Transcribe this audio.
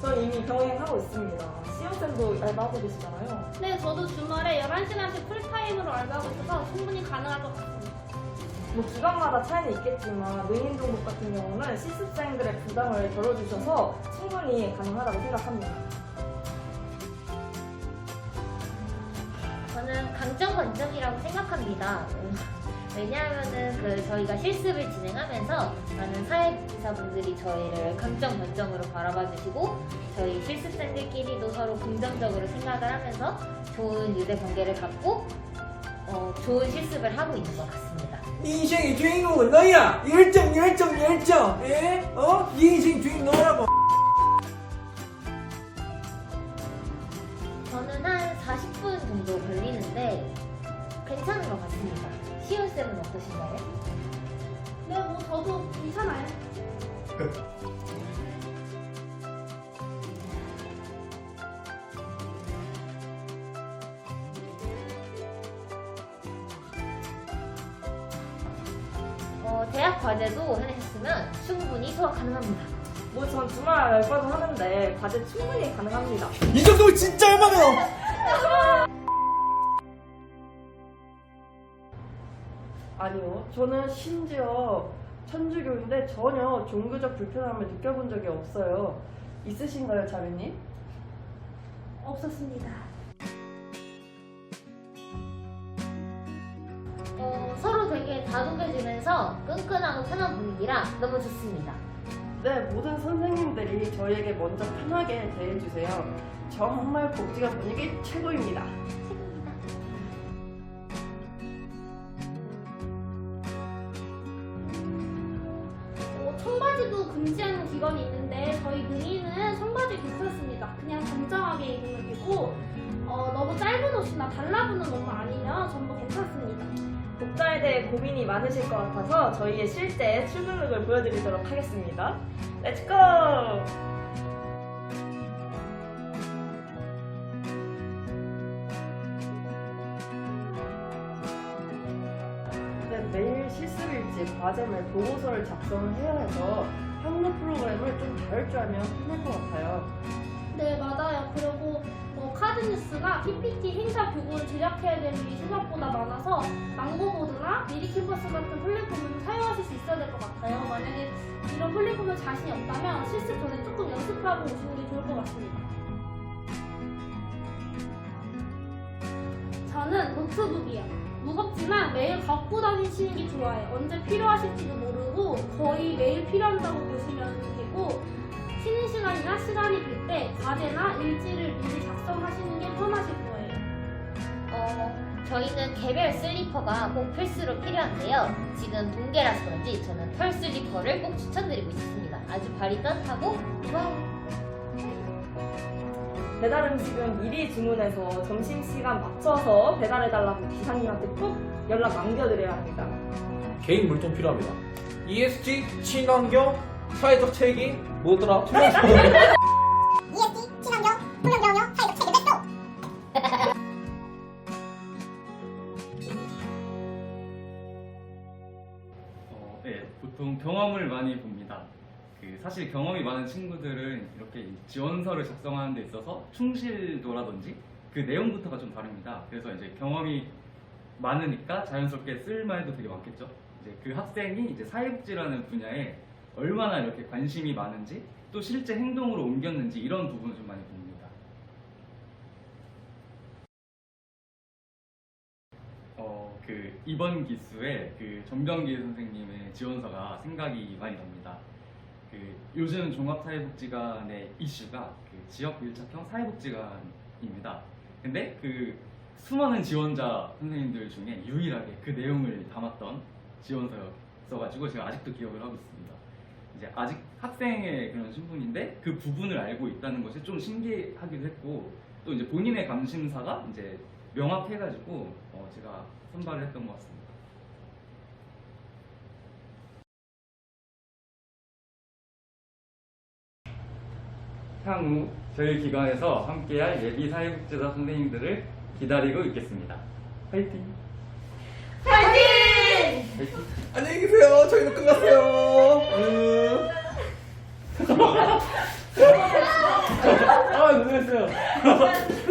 전 이미 병행하고 있습니다. 시험쌤도 알바하고 계시잖아요. 네, 저도 주말에 11시간씩 풀타임으로 알바하고 있어서 충분히 가능할 것 같습니다. 뭐 기관마다 차이는 있겠지만 노인 등록 같은 경우는 실습생들의 부담을 덜어주셔서 충분히 가능하다고 생각합니다. 저는 강점 관점이라고 생각합니다. 음, 왜냐하면은 그 저희가 실습을 진행하면서 많은 사회이사분들이 저희를 강점 관점으로 바라봐 주시고 저희 실습생들끼리도 서로 긍정적으로 생각을 하면서 좋은 유대 관계를 갖고 어, 좋은 실습을 하고 있는 것 같습니다. 네 인생의 주인공은 너야! 열정, 열정, 열정! 에? 어? 네 인생 주인 너라고! 어떠신가요? 네, 뭐 저도 괜찮아요. 어, 대학 과제도 해내셨으면 충분히 소화 가능합니다. 뭐 전 주말 알바도 하는데 과제 충분히 가능합니다. 이 정도면 진짜 얼마나! 아니요. 저는 심지어 천주교인데 전혀 종교적 불편함을 느껴본 적이 없어요. 있으신가요, 자매님? 없었습니다. 어, 서로 되게 다독여주면서 끈끈하고 편한 분위기라 너무 좋습니다. 네, 모든 선생님들이 저희에게 먼저 편하게 대해주세요. 정말 복지관 분위기 최고입니다. 청바지도 금지하는 기관이 있는데 저희 능이는 청바지 괜찮습니다. 그냥 단정하게 입으면 되고 어, 너무 짧은 옷이나 달라붙는 옷만 아니면 전부 괜찮습니다. 복자에 대해 고민이 많으실 것 같아서 저희의 실제 출근룩을 보여드리도록 하겠습니다. 렛츠고! 실습일지 과제물 보고서를 작성해야 해서 학로 프로그램을 좀 다룰 줄 알면 편할 것 같아요. 네 맞아요. 그리고 뭐 카드 뉴스가 PPT 행사 교구를 제작해야 될 일이 생각보다 많아서 망고보드나 미리캠퍼스 같은 플랫폼을 사용하실 수 있어야 될 것 같아요. 만약에 이런 플랫폼에 자신이 없다면 실습 전에 조금 연습하고 오시는 게 좋을 것 같습니다. 저는 노트북이요. 무겁지만 매일 갖고 다니시는 게 좋아요. 언제 필요하실지도 모르고 거의 매일 필요한다고 보시면 되고 쉬는 시간이나 시간이 될 때 과제나 일지를 미리 작성하시는 게 편하실 거예요. 어, 저희는 개별 슬리퍼가 꼭 필수로 필요한데요. 지금 동계라서 그런지 저는 털 슬리퍼를 꼭 추천드리고 있습니다. 아주 발이 따뜻하고 좋아요. 배달 음식은 미리 주문해서 점심시간 맞춰서 배달해달라고 기사님한테 꼭 연락 남겨드려야 합니다. 개인 물품 필요합니다. ESG, 친환경, 사회적 책임, 뭐더라? ESG, 친환경, 훈련경영, 사회적 책임 뺐어! 어, 네, 보통 경험을 많이 봅니다. 그 사실 경험이 많은 친구들은 이렇게 지원서를 작성하는 데 있어서 충실도라든지 그 내용부터가 좀 다릅니다. 그래서 이제 경험이 많으니까 자연스럽게 쓸 말도 되게 많겠죠. 이제 그 학생이 이제 사회복지라는 분야에 얼마나 이렇게 관심이 많은지 또 실제 행동으로 옮겼는지 이런 부분을 좀 많이 봅니다. 어, 그 이번 기수에 그 정병기 선생님의 지원서가 생각이 많이 납니다. 그 요즘 종합사회복지관의 이슈가 그 지역 밀착형 사회복지관입니다. 근데 그 수많은 지원자 선생님들 중에 유일하게 그 내용을 담았던 지원서였어가지고 제가 아직도 기억을 하고 있습니다. 이제 아직 학생의 그런 신분인데 그 부분을 알고 있다는 것이 좀 신기하기도 했고 또 이제 본인의 감심사가 이제 명확해가지고 어, 제가 선발을 했던 것 같습니다. 향후 저희 기관에서 함께할 예비 사회복지사 선생님들을 기다리고 있겠습니다. 화이팅! 화이팅! 안녕히 계세요. 저희는 끝났어요. 음. 수고했어요.